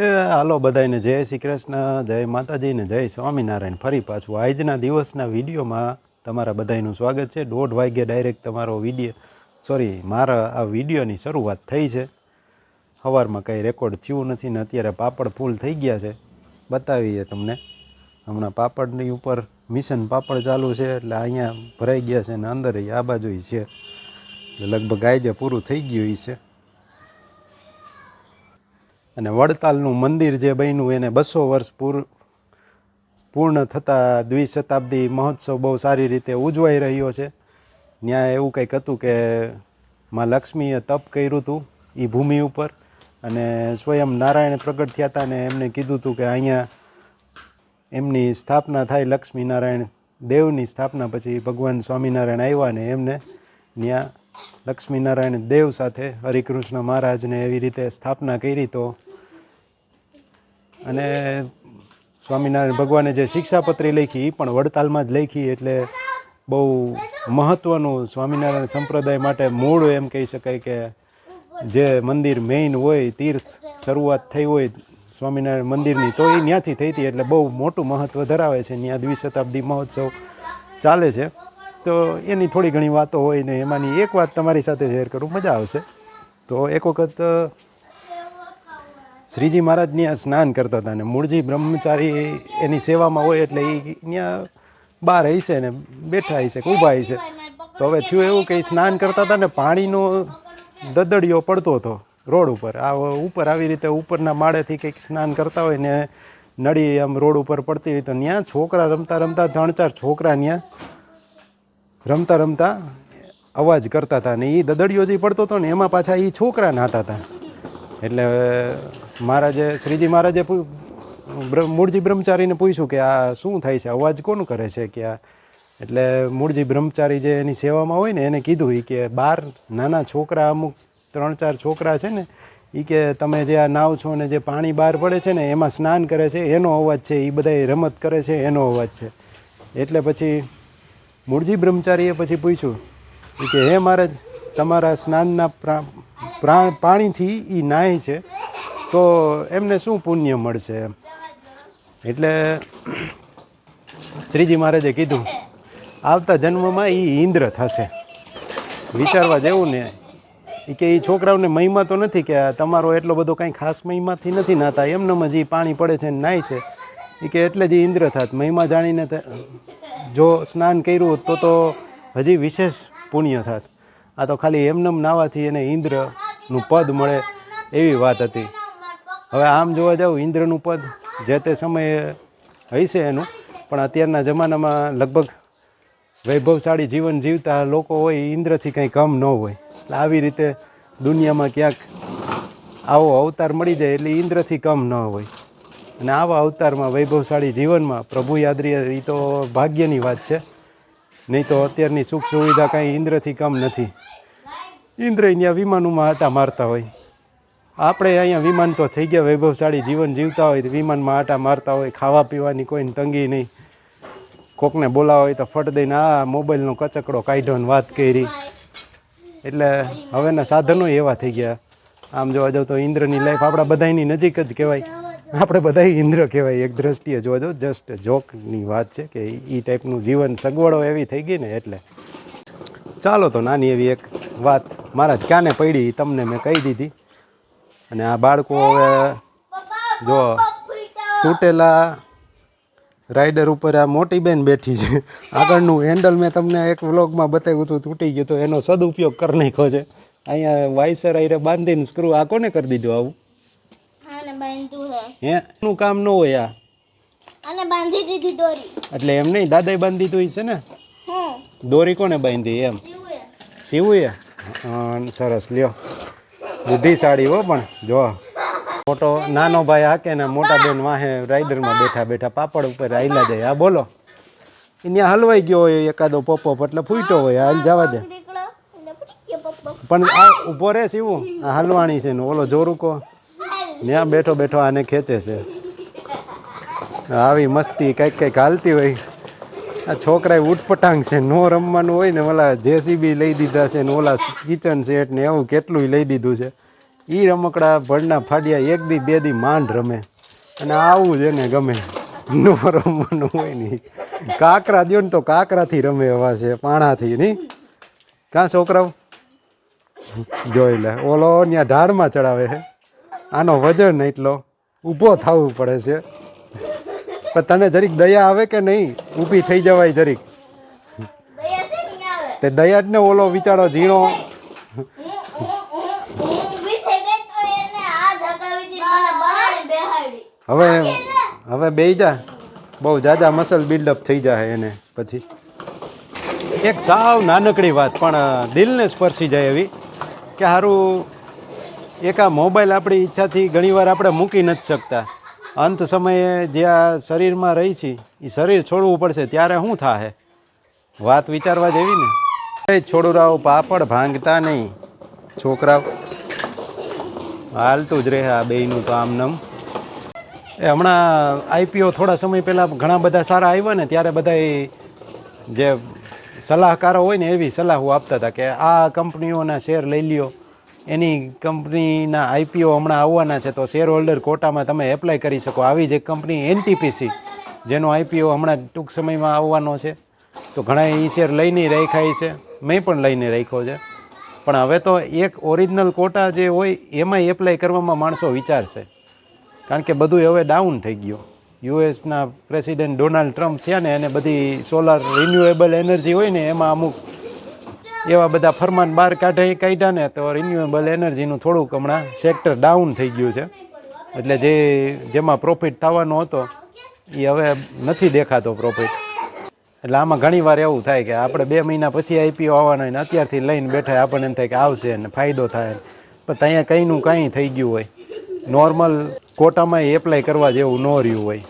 એ, હાલો બધાને જય શ્રી કૃષ્ણ, જય માતાજી ને જય સ્વામિનારાયણ. ફરી પાછું આજના દિવસના વિડીયોમાં તમારા બધાનું સ્વાગત છે. દોઢ વાગ્યે ડાયરેક્ટ તમારો વીડિયો સોરી મારા આ વિડીયોની શરૂઆત થઈ છે. સવારમાં કંઈ રેકોર્ડ થયું નથી ને અત્યારે પાપડ ફૂલ થઈ ગયા છે. બતાવીએ તમને. હમણાં પાપડની ઉપર મિશન પાપડ ચાલુ છે એટલે અહીંયા ભરાઈ ગયા છે ને અંદર આ બાજુ છે. લગભગ આજે પૂરું થઈ ગયું છે. અને વડતાલનું મંદિર જે બન્યું એને બસો વર્ષ પૂર, પૂર્ણ થતાં દ્વિશતાબ્દી મહોત્સવ બહુ સારી રીતે ઉજવાઈ રહ્યો છે. ત્યાં એવું કંઈક હતું કે માં લક્ષ્મીએ તપ કર્યું હતું એ ભૂમિ ઉપર અને સ્વયં નારાયણ પ્રગટ થયા હતા અને એમને કીધું હતું કે અહીંયા એમની સ્થાપના થાય લક્ષ્મીનારાયણ દેવની સ્થાપના પછી ભગવાન સ્વામિનારાયણ આવ્યા ને એમને ત્યાં લક્ષ્મીનારાયણ દેવ સાથે હરિકૃષ્ણ મહારાજને એવી રીતે સ્થાપના કરી તો અને સ્વામિનારાયણ ભગવાને જે શિક્ષાપત્રી લખી એ પણ વડતાલમાં જ લખી એટલે બહુ મહત્ત્વનું સ્વામિનારાયણ સંપ્રદાય માટે મૂળ એમ કહી શકાય કે જે મંદિર મેઇન હોય, તીર્થ શરૂઆત થઈ હોય સ્વામિનારાયણ મંદિરની, તો એ ત્યાંથી થઈ હતી એટલે બહુ મોટું મહત્ત્વ ધરાવે છે. ત્યાં દ્વિશતાબ્દી મહોત્સવ ચાલે છે. તો એની થોડી ઘણી વાતો હોય ને એમાંની એક વાત તમારી સાથે શેર કરું, મજા આવશે. તો એક વખત શ્રીજી મહારાજ ત્યાં સ્નાન કરતા હતા ને મૂળજી બ્રહ્મચારી એની સેવામાં હોય એટલે એ ત્યાં બહાર હશે ને બેઠા હશે કે ઊભા હશે તો હવે થયું એવું કે સ્નાન કરતા હતા ને પાણીનો દદડિયો પડતો હતો રોડ ઉપર. આ ઉપર આવી રીતે ઉપરના માળેથી કંઈક સ્નાન કરતા હોય ને નળી આમ રોડ ઉપર પડતી હોય તો ત્યાં છોકરા રમતા રમતા ત્રણ ચાર છોકરા ત્યાં રમતા રમતા અવાજ કરતા હતા ને એ દદડિયો જે પડતો હતો ને એમાં પાછા એ છોકરા નાતા હતા. એટલે મહારાજે, શ્રીજી મહારાજે મૂળજી બ્રહ્મચારીને પૂછ્યું કે આ શું થાય છે? અવાજ કોણ કરે છે કે આ? એટલે મૂળજી બ્રહ્મચારી જે એની સેવામાં હોય ને, એને કીધું કે બાર નાના છોકરા, અમુક ત્રણ ચાર છોકરા છે ને એ કે તમે જે આ નાવ છો ને જે પાણી બહાર પડે છે ને, એમાં સ્નાન કરે છે, એનો અવાજ છે એ બધા રમત કરે છે, એનો અવાજ છે. એટલે પછી મૂળજી બ્રહ્મચારીએ પછી પૂછ્યું કે, હે મહારાજ, તમારા સ્નાનના પ્રા- પાણીથી એ નાહે છે. તો એમને શું પુણ્ય મળશે એમ? એટલે શ્રીજી મહારાજે કીધું, આવતા જન્મમાં એ ઇન્દ્ર થશે. વિચારવા જેવું ને. ઈ કે એ છોકરાઓને મહિમા તો નથી કે તમારો એટલો બધો કાંઈ ખાસ મહિમાથી નથી નાતા. એમનેમ જ એ પાણી પડે છે ને નાય છે. એ કે એટલે જ ઇન્દ્ર થાત. મહિમા જાણીને જો સ્નાન કર્યું તો તો હજી વિશેષ પુણ્ય થાત. આ તો ખાલી એમનેમ નાવાથી એને ઇન્દ્રનું પદ મળે એવી વાત હતી. હવે આમ જોવા જાવ, ઇન્દ્રનું પદ જે તે સમયે હશે એનું, પણ અત્યારના જમાનામાં લગભગ વૈભવશાળી જીવન જીવતા લોકો હોય ઇન્દ્રથી કંઈ કમ ન હોય. એટલે આવી રીતે દુનિયામાં ક્યાંક આવો અવતાર મળી જાય એટલે ઇન્દ્રથી કમ ન હોય. અને આવા અવતારમાં વૈભવશાળી જીવનમાં પ્રભુ યાદરી એ તો ભાગ્યની વાત છે. નહીં તો અત્યારની સુખ સુવિધા કાંઈ ઇન્દ્રથી કમ નથી. ઇન્દ્ર અહીંયા વિમાનોમાં આટા મારતા હોય. આપણે અહીંયા વિમાન તો થઈ ગયા વૈભવશાળી, જીવન જીવતા હોય તો વિમાનમાં આટા મારતા હોય, ખાવા પીવાની કોઈને તંગી નહીં. કોકને બોલાવો હોય તો ફટ દઈને આ મોબાઈલનો કચકડો કાઢ્યો ને વાત કરી. એટલે હવેના સાધનો એવા થઈ ગયા. આમ જોવા જાવ તો ઇન્દ્રની લાઈફ આપણા બધાની નજીક જ કહેવાય. આપણે બધા ઇન્દ્ર કહેવાય. એક દ્રષ્ટિએ જોવા જાવ જસ્ટ જોકની વાત છે કે એ ટાઈપનું જીવન સગવડો એવી થઈ ગઈ ને એટલે ચાલો તો નાની એવી એક વાત મારા જ ક્યાંને પડી તમને મેં કહી દીધી. અને આ બાળકો હવે જો તૂટેલા રાઈડર ઉપર આ મોટી બેન બેઠી છે. આગળનું હેન્ડલ મેં તમને એક વ્લોગમાં બતાવ્યું હતું તૂટી ગયું તો એનો સદુપયોગ કરી નાખ્યો છે. અહીંયા વાઇસર આઈને બાંધીને સ્ક્રૂ આ કોને કરી દીધું આવું? હે. એનું કામ ન હોય આ. બાંધી દીધી દોરી. એટલે એમ નહીં દાદાએ બાંધી દીધું છે ને? દોરી કોને બાંધી એમ? સીવું એ સરસ, લ્યો. બુદ્ધિશાળી હો પણ, જો. મોટો નાનો ભાઈ હાકે ને મોટા બેન વાહે રાઈડરમાં બેઠા બેઠા પાપડ ઉપર આયલા જાય. આ બોલો. ત્યાં હલવાઈ ગયો હોય એકાદો પોપો, એટલે ફૂટ્યો હોય. હાલ જવા દે. પણ આ ઊભો રહે સીવું. આ હલવાણી છે ને, ઓલો જોરુકો ત્યાં બેઠો બેઠો આને ખેંચે છે. આવી મસ્તી કંઈક કંઈક હાલતી હોય. આ છોકરાએ ઉટપટાંગ છે, નો રમવાનું હોય ને ઓલા જેસીબી લઈ દીધા છે ને ઓલા કિચન સેટ ને એવું કેટલું લઈ દીધું છે. એ રમકડા ભળના ફાડિયા એક દી બે દી માંડ રમે. અને આવું જ એને ગમે. નો રમવાનું હોય નહીં કાકરા દ્યો ને તો કાકરાથી રમે એવા છે, પાણાથી નહીં કાં છોકરાઓ? જોઈ લે, ઓલો ત્યાં ઢાળમાં ચડાવે છે. આનો વજન એટલો ઊભો થવું પડે છે. પણ તને જરીક દયા આવે કે નહીં? ઊભી થઈ જવાય જરીક. તે દયા જ ને ઓલો વિચારો ઝીણો. હવે હવે બે જા. બહુ જાજા મસલ બિલ્ડઅપ થઈ જાય એને પછી. એક સાવ નાનકડી વાત પણ દિલને સ્પર્શી જાય એવી કે સારું એક આ મોબાઈલ આપણી ઈચ્છાથી ઘણીવાર આપણે મૂકી નથી શકતા. અંત સમયે જે આ શરીરમાં રહી છે એ શરીર છોડવું પડશે, ત્યારે શું થાય વાત વિચારવા જેવી ને? છોડુરાઓ પાપડ ભાંગતા નહીં. છોકરાઓ, હાલતું જ રહે આ બેયનું તો આમનામ નમ. એ હમણાં આઈપીઓ થોડા સમય પહેલાં ઘણા બધા સારા આવ્યા ને, ત્યારે બધા જે સલાહકારો હોય ને, એવી સલાહો આપતા હતા કે આ કંપનીઓના શેર લઈ લ્યો. એની કંપનીના આઈપીઓ હમણાં આવવાના છે, તો શેર હોલ્ડર કોટામાં તમે એપ્લાય કરી શકો. આવી જ એક કંપની એનટીપીસી જેનો આઈપીઓ હમણાં ટૂંક સમયમાં આવવાનો છે. તો ઘણા એ શેર લઈને રાખ્યા છે. મેં પણ લઈને રાખ્યો છે. પણ હવે તો એક ઓરિજિનલ કોટા જે હોય એમાં એપ્લાય કરવામાં માણસો વિચારશે. કારણ કે બધું હવે ડાઉન થઈ ગયું. યુએસના પ્રેસિડેન્ટ ડોનાલ્ડ ટ્રમ્પ થયા ને, એને બધી સોલાર રિન્યુએબલ એનર્જી હોય ને, એમાં અમુક એવા બધા ફરમાન બહાર કાઢે કાઢ્યા ને, તો રિન્યુએબલ એનર્જીનું થોડુંક હમણાં સેક્ટર ડાઉન થઈ ગયું છે. એટલે જે, જેમાં પ્રોફિટ થવાનો હતો એ હવે નથી દેખાતો પ્રોફિટ એટલે આમાં ઘણી વાર એવું થાય કે આપણે બે મહિના પછી આઈપીઓ આવવાના હોય ને, અત્યારથી લઈને બેઠા આપણને એમ થાય કે આવશે ને, ફાયદો થાય પણ ત્યાં કંઈનું કંઈ થઈ ગયું હોય. નોર્મલ કોટામાં એપ્લાય કરવા જેવું ન રહ્યું હોય.